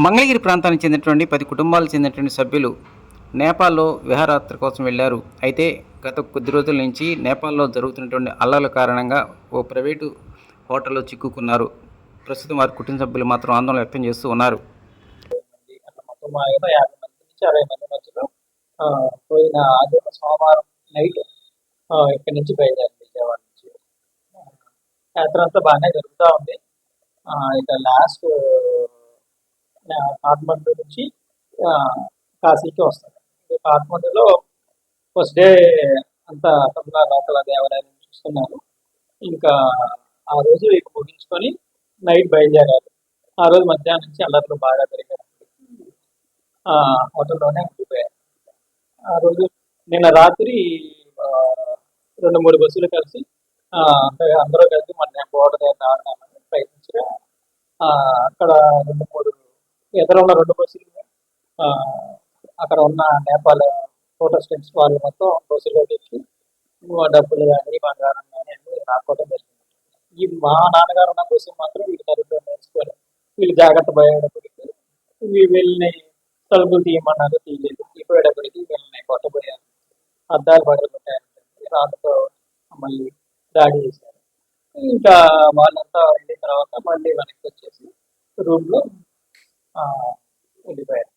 మంగళగిరి ప్రాంతానికి చెందినటువంటి పది కుటుంబాలకు చెందినటువంటి సభ్యులు నేపాల్లో విహారయాత్ర కోసం వెళ్ళారు. అయితే గత కొద్ది రోజుల నుంచి నేపాల్లో జరుగుతున్నటువంటి అల్లర్ల కారణంగా ఓ ప్రైవేటు హోటల్లో చిక్కుకున్నారు. ప్రస్తుతం వారి కుటుంబ సభ్యులు మాత్రం ఆందోళన వ్యక్తం చేస్తూ ఉన్నారు. పోయిన ఆదివారం సోమవారం నైట్ ఇక్కడి నుంచి బయలుదేరి విజయవాడ నుంచి యాత్ర అంతా బాగానే జరుగుతూ ఉంది. ఇక లాస్ట్ కాఠ్మండు నుంచి ఆ, కాశీకి వస్తుంది ఈ కాఠ్మండులో ఫస్ట్ డే అంతా కమలా లోకల దేవాలయాన్ని చూస్తున్నారు ఇంకా ఆ రోజు ఇక ముగించుకొని నైట్ బయలుదేరారు. ఆ రోజు మధ్యాహ్నం నుంచి అల్లర్లు బాగా పెరిగారు ఆ, హోటల్లోనే ఉండిపోయారు. ఆ రోజు నిన్న రాత్రి ఆ, రెండు మూడు బస్సులు కలిసి అందరూ కలిసి మన బోర్డు దగ్గర రావడానికి ప్రయత్నించగా ఆ, అక్కడ రెండు మూడు ఎదురు ఉన్న రెండు బస్సులు. ఆ, అక్కడ ఉన్న నేపాల్ ఫోటో వాళ్ళు మొత్తం బస్సులో తెచ్చి డబ్బులు కానీ బంగారం కానీ అన్ని రాకపోవడం జరిగింది. ఈ మా నాన్నగారు ఉన్న బస్సు మాత్రం వీళ్ళు తరపులో నేర్చుకోవాలి వీళ్ళు జాగ్రత్త పోయేటప్పటికి వీళ్ళని తలుపులు తీయమన్నారు తీయలేదు. తీపోయేటప్పటికి వీళ్ళని కొట్టబోయారు. అద్దాలు పగలు కొట్టారు రాళ్ళతో మళ్ళీ దాడి చేశారు. ఇంకా వాళ్ళంతా వెళ్ళిన తర్వాత మళ్ళీ వెనక్కి వచ్చేసి రూమ్లో uh, in.